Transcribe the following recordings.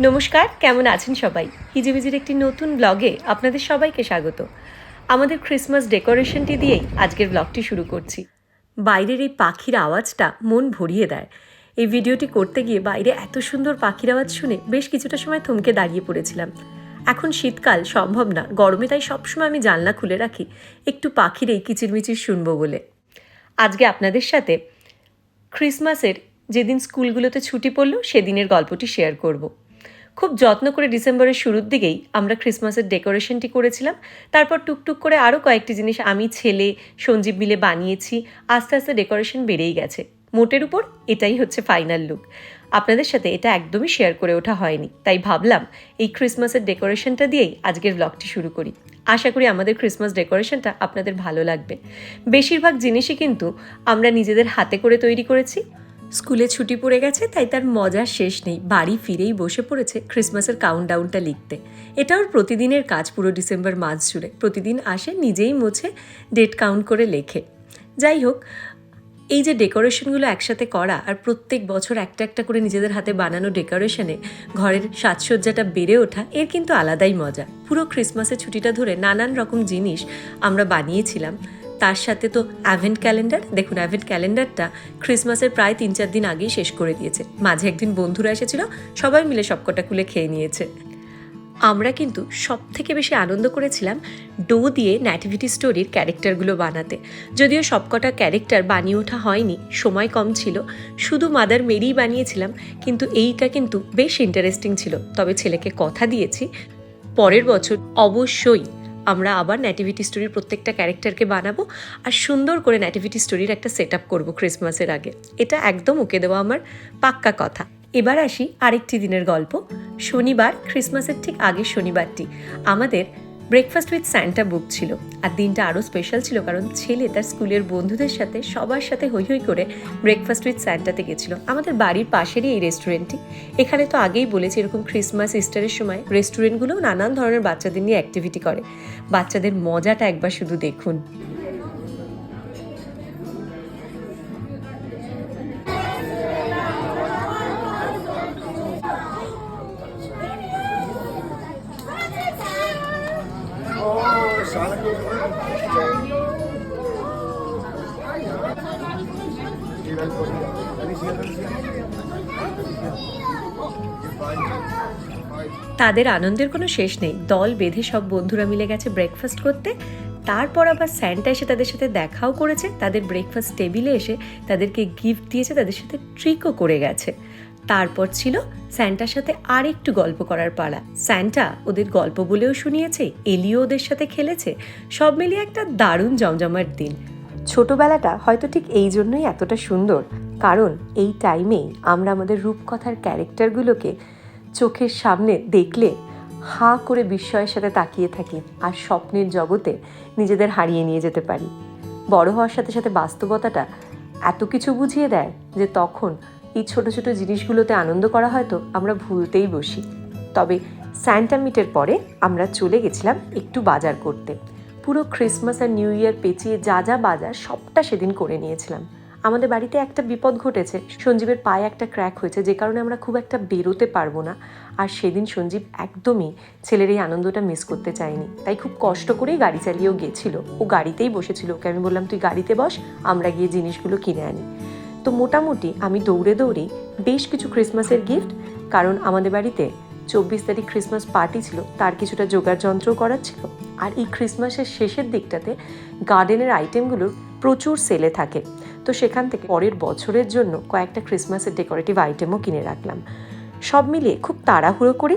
নমস্কার, কেমন আছেন সবাই? হিজিবিজির একটি নতুন ব্লগে আপনাদের সবাইকে স্বাগত। আমাদের ক্রিসমাস ডেকোরেশনটি দিয়েই আজকের ব্লগটি শুরু করছি। বাইরের এই পাখির আওয়াজটা মন ভরিয়ে দেয়। এই ভিডিওটি করতে গিয়ে বাইরে এত সুন্দর পাখির আওয়াজ শুনে বেশ কিছুটা সময় থমকে দাঁড়িয়ে পড়েছিলাম। এখন শীতকাল, সম্ভব না। গরমে তাই সবসময় আমি জানলা খুলে রাখি, একটু পাখির এই কিচিরমিচির শুনব বলে। আজকে আপনাদের সাথে ক্রিসমাসের যেদিন স্কুলগুলোতে ছুটি পড়ল, সেদিনের গল্পটি শেয়ার করব। খুব যত্ন করে ডিসেম্বরের শুরুর দিকেই আমরা ক্রিসমাসের ডেকোরেশনটি করেছিলাম। তারপর টুকটুক করে আরও কয়েকটি জিনিস আমি, ছেলে, সঞ্জীব মিলে বানিয়েছি। আস্তে আস্তে ডেকোরেশন বেড়েই গেছে। মোটের উপর এটাই হচ্ছে ফাইনাল লুক। আপনাদের সাথে এটা একদমই শেয়ার করে ওঠা হয়নি। তাই ভাবলাম এই ক্রিসমাসের ডেকোরেশনটা দিয়েই আজকের ব্লগটি শুরু করি। আশা করি আমাদের ক্রিসমাস ডেকোরেশনটা আপনাদের ভালো লাগবে। বেশিরভাগ জিনিসই কিন্তু আমরা নিজেদের হাতে করে তৈরি করেছি। স্কুলে ছুটি পড়ে গেছে, তাই তার মজার শেষ নেই। বাড়ি ফিরেই বসে পড়েছে ক্রিসমাসের কাউন্টডাউনটা লিখতে। এটা ওর প্রতিদিনের কাজ পুরো ডিসেম্বর মাস জুড়ে। প্রতিদিন আসে, নিজেই মুছে ডেট কাউন্ট করে লেখে। যাই হোক, এই যে ডেকোরেশনগুলো একসাথে করা আর প্রত্যেক বছর একটা একটা করে নিজেদের হাতে বানানো ডেকোরেশনে ঘরের সাজসজ্জাটা বেড়ে ওঠা, এর কিন্তু আলাদাই মজা। পুরো ক্রিসমাসের ছুটিটা ধরে নানান রকম জিনিস আমরা বানিয়েছিলাম। তার সাথে তো অ্যাভেন্ট ক্যালেন্ডার, দেখুন অ্যাভেন্ট ক্যালেন্ডারটা ক্রিসমাসের প্রায় তিন চার দিন আগেই শেষ করে দিয়েছে। মাঝে একদিন বন্ধুরা এসেছিল, সবাই মিলে সবকটা খুলে খেয়ে নিয়েছে। আমরা কিন্তু সব থেকে বেশি আনন্দ করেছিলাম ডো দিয়ে ন্যাটিভিটি স্টোরির ক্যারেক্টারগুলো বানাতে। যদিও সবকটা ক্যারেক্টার বানিয়ে ওঠা হয়নি, সময় কম ছিল, শুধু মাদার মেরিই বানিয়েছিলাম, কিন্তু এইটা কিন্তু বেশ ইন্টারেস্টিং ছিল। তবে ছেলেকে কথা দিয়েছি, পরের বছর অবশ্যই আমরা আবার ন্যাটিভিটি স্টোরির প্রত্যেকটা ক্যারেক্টারকে বানাবো আর সুন্দর করে ন্যাটিভিটি স্টোরির একটা সেট আপ করব ক্রিসমাসের আগে। এটা একদম ওকে দেওয়া আমার পাক্কা কথা। এবার আসি আরেকটি দিনের গল্প। শনিবার ক্রিসমাসের ঠিক আগে শনিবারটি। আমাদের ব্রেকফাস্ট উইথ স্যান্টা বুক ছিল। আর দিনটা আরও স্পেশাল ছিল কারণ ছেলে তার স্কুলের বন্ধুদের সাথে, সবার সাথে হই হই করে ব্রেকফাস্ট উইথ স্যান্টাতে গেছিল। আমাদের বাড়ির পাশেরই এই রেস্টুরেন্টটি এখানে তো আগেই বলেছি, এরকম ক্রিসমাস ইস্টারের সময় রেস্টুরেন্টগুলো নানান ধরনের বাচ্চাদের নিয়ে অ্যাক্টিভিটি করে। বাচ্চাদের মজাটা একবার শুধু দেখুন। তাদের আনন্দের কোনো শেষ নেই। দল বেঁধে সব বন্ধুরা মিলে গেছে ব্রেকফাস্ট করতে। তারপর আবার স্যান্টা এসে তাদের সাথে দেখাও করেছে। তাদের ব্রেকফাস্ট টেবিলে এসে তাদেরকে গিফট দিয়েছে। তাদের সাথে ট্রিকও করে গেছে। তারপর ছিল স্যান্টার সাথে আর একটু গল্প করার পালা। স্যান্টা ওদের গল্প বলেও শুনিয়েছে, এলিও ওদের সাথে খেলেছে, সব মিলিয়ে একটা দারুণ জমজমার দিন। ছোটবেলাটা হয়তো ঠিক এই জন্যই এতটা সুন্দর, কারণ এই টাইমেই আমরা আমাদের রূপকথার ক্যারেক্টারগুলোকে চোখের সামনে দেখলে হাঁ করে বিস্ময়ের সাথে তাকিয়ে থাকি আর স্বপ্নের জগতে নিজেদের হারিয়ে নিয়ে যেতে পারি। বড় হওয়ার সাথে সাথে বাস্তবতাটা এত কিছু বুঝিয়ে দেয় যে তখন এই ছোট ছোট জিনিসগুলোতে আনন্দ করা হয়তো আমরা ভুলতেই বসি। তবে স্যান্টা মিটের পরে আমরা চলে গেছিলাম একটু বাজার করতে। পুরো ক্রিসমাস আর নিউ ইয়ার পেঁচিয়ে যা যা বাজার, সবটা সেদিন করে নিয়েছিলাম। আমাদের বাড়িতে একটা বিপদ ঘটেছে। সঞ্জীবের পায়ে একটা ক্র্যাক হয়েছে, যে কারণে আমরা খুব একটা বেরোতে পারব না। আর সেদিন সঞ্জীব একদমই ছেলের এই আনন্দটা মিস করতে চায়নি। তাই খুব কষ্ট করেই গাড়ি চালিয়েও গেছিল। ও গাড়িতেই বসেছিল। ওকে আমি বললাম, তুই গাড়িতে বস, আমরা গিয়ে জিনিসগুলো কিনে আনি। তো মোটামুটি আমি দৌড়ে দৌড়েই বেশ কিছু ক্রিসমাসের গিফট কারণ আমাদের বাড়িতে চব্বিশ তারিখ ক্রিসমাস পার্টি ছিল, তার কিছুটা জোগাড় যন্ত্র করার ছিল। আর এই ক্রিসমাসের শেষের দিকটাতে গার্ডেনের আইটেমগুলোর প্রচুর সেলে থাকে। তো সেখান থেকে পরের বছরের জন্য কয়েকটা ক্রিসমাসের ডেকোরেটিভ আইটেমও কিনে রাখলাম। সব মিলিয়ে খুব তাড়াহুড়ো করি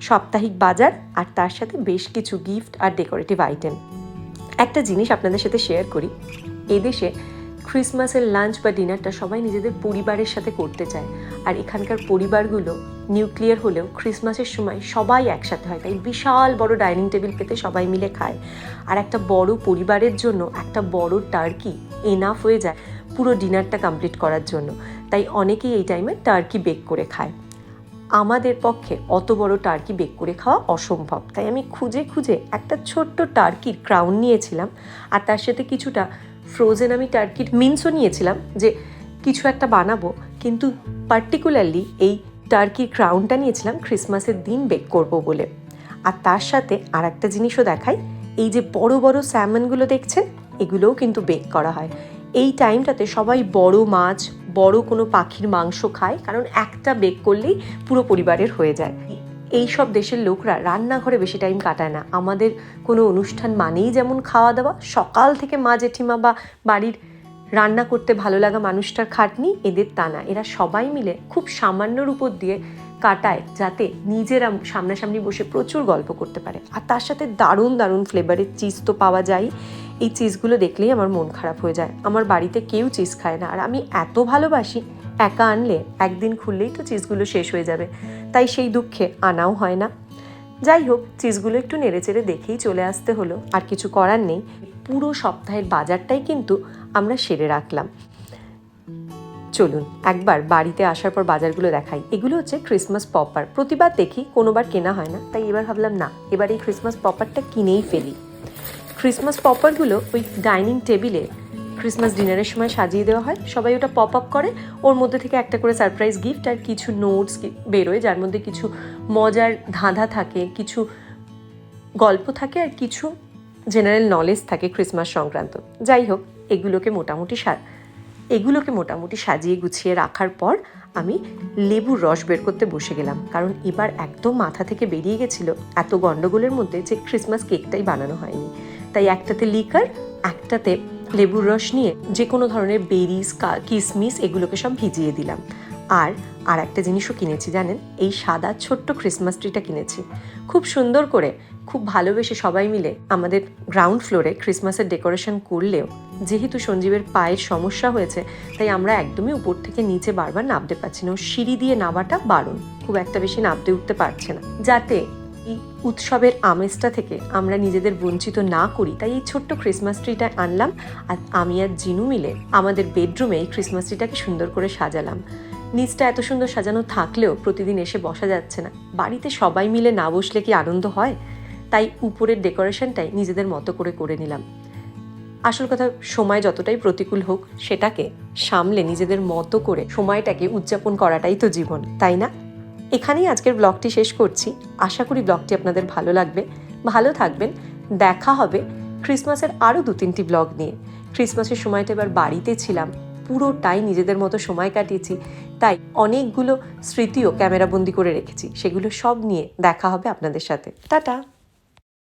সাপ্তাহিক বাজার আর তার সাথে বেশ কিছু গিফট আর ডেকোরেটিভ আইটেম একটা জিনিস আপনাদের সাথে শেয়ার করি। এদেশে ক্রিসমাসের লাঞ্চ বা ডিনারটা সবাই নিজেদের পরিবারের সাথে করতে চায়। আর এখানকার পরিবারগুলো নিউক্লিয়ার হলেও ক্রিসমাসের সময় সবাই একসাথে হয়। তাই বিশাল বড় ডাইনিং টেবিল পেতে সবাই মিলে খায়। আর একটা বড় পরিবারের জন্য একটা বড় টার্কি এনাফ হয়ে যায় পুরো ডিনারটা কমপ্লিট করার জন্য। তাই অনেকেই এই টাইমে টার্কি বেক করে খায়। আমাদের পক্ষে অত বড় টার্কি বেক করে খাওয়া অসম্ভব। তাই আমি খুঁজে খুঁজে একটা ছোট্ট টার্কির ক্রাউন নিয়েছিলাম। আর তার সাথে কিছুটা ফ্রোজেন আমি টার্কির মিন্সও নিয়েছিলাম যে কিছু একটা বানাবো, কিন্তু পার্টিকুলারলি এই টার্কির ক্রাউনটা নিয়েছিলাম ক্রিসমাসের দিন বেক করব বলে। আর তার সাথে আর একটা জিনিসও দেখাই, এই যে বড় বড় স্যামনগুলো দেখছেন, এগুলোও কিন্তু বেক করা হয়। এই টাইমটাতে সবাই বড় মাছ, বড় কোনো পাখির মাংস খায়, কারণ একটা বেক করলেই পুরো পরিবারের হয়ে যায়। এই সব দেশের লোকরা রান্নাঘরে বেশি টাইম কাটায় না। আমাদের কোনো অনুষ্ঠান মানেই যেমন খাওয়া দাওয়া, সকাল থেকে মা জেঠিমা বা বাড়ির রান্না করতে ভালো লাগা মানুষটার খাটনি, এদের তা না। এরা সবাই মিলে খুব সামান্যর উপর দিয়ে কাটায় যাতে নিজেরা সামনাসামনি বসে প্রচুর গল্প করতে পারে। আর তার সাথে দারুণ দারুণ ফ্লেভারের চিজ তো পাওয়া যায়। এই চিজগুলো দেখলেই আমার মন খারাপ হয়ে যায়। আমার বাড়িতে কেউ চিজ খায় না। আর আমি এত ভালোবাসি একা আনলে একদিন খুললেই তো চিজগুলো শেষ হয়ে যাবে। তাই সেই দুঃখে আনাও হয় না। যাই হোক, চিজগুলো একটু নেড়েচেড়ে দেখেই চলে আসতে হলো, আর কিছু করার নেই। পুরো সপ্তাহের বাজারটাই কিন্তু আমরা সেরে রাখলাম। চলুন, একবার বাড়িতে আসার পর বাজারগুলো দেখাই। এগুলো হচ্ছে ক্রিসমাস পপার প্রতিবার দেখি, কোনোবার কেনা হয় না। তাই এবার ভাবলাম, না, এবার এই ক্রিসমাস পপারটা কিনেই ফেলি। ক্রিসমাস পপারগুলো ওই ডাইনিং টেবিলে ক্রিসমাস ডিনারের সময় সাজিয়ে দেওয়া হয়। সবাই ওটা পপ আপ করে। ওর মধ্যে থেকে একটা করে সারপ্রাইজ গিফট আর কিছু নোটস বেরোয়, যার মধ্যে কিছু মজার ধাঁধা থাকে, কিছু গল্প থাকে আর কিছু জেনারেল নলেজ থাকে ক্রিসমাস সংক্রান্ত। যাই হোক, এগুলোকে মোটামুটি সা এগুলোকে মোটামুটি সাজিয়ে গুছিয়ে রাখার পর আমি লেবুর রস বের করতে বসে গেলাম। কারণ এবার একদম মাথা থেকে বেরিয়ে গেছিল এত গন্ডগোলের মধ্যে যে ক্রিসমাস কেকটাই বানানো হয়নি। তাই একটাতে লিকার একটাতে লেবুর রস নিয়ে যে কোনো ধরনের বেরিজ কিসমিস এগুলোকে সব ভিজিয়ে দিলাম। আর আর একটা জিনিসও কিনেছি, জানেন? এই সাদা ছোট্ট ক্রিসমাস ট্রিটা কিনেছি। খুব সুন্দর করে, খুব ভালোবেসে সবাই মিলে আমাদের গ্রাউন্ড ফ্লোরে ক্রিসমাসের ডেকোরেশন করলেও, যেহেতু সঞ্জীবের পায়ের সমস্যা হয়েছে, তাই আমরা একদমই উপর থেকে নিচে বারবার নামতে পারছি না। সিঁড়ি দিয়ে নামাটা বারণ। খুব একটা বেশি নামতে উঠতে পারছে না। যাতে এই উৎসবের আমেজটা থেকে আমরা নিজেদের বঞ্চিত না করি, তাই এই ছোট্ট ক্রিসমাস ট্রিটা আনলাম আর আমি আর জিনু মিলে আমাদের বেডরুমে এই ক্রিসমাস ট্রিটাকে সুন্দর করে সাজালাম। নিচটা এত সুন্দর সাজানো থাকলেও প্রতিদিন এসে বসা যাচ্ছে না। বাড়িতে সবাই মিলে না বসলে কি আনন্দ হয়? তাই উপরের ডেকোরেশনটাই নিজেদের মতো করে করে নিলাম। আসল কথা, সময় যতটাই প্রতিকূল হোক, সেটাকে সামলে নিজেদের মতো করে সময়টাকে উদযাপন করাটাই তো জীবন, তাই না? এখানেই আজকের ব্লগটি শেষ করছি। আশা করি ব্লগটি আপনাদের ভালো লাগবে। ভালো থাকবেন। দেখা হবে ক্রিসমাসের আরও দু তিনটি ব্লগ নিয়ে। ক্রিসমাসের সময়টা এবার বাড়িতে ছিলাম। পুরোটাই নিজেদের মতো সময় কাটিয়েছি। তাই অনেকগুলো স্মৃতিও ক্যামেরাবন্দি করে রেখেছি। সেগুলো সব নিয়ে দেখা হবে আপনাদের সাথে। টাটা!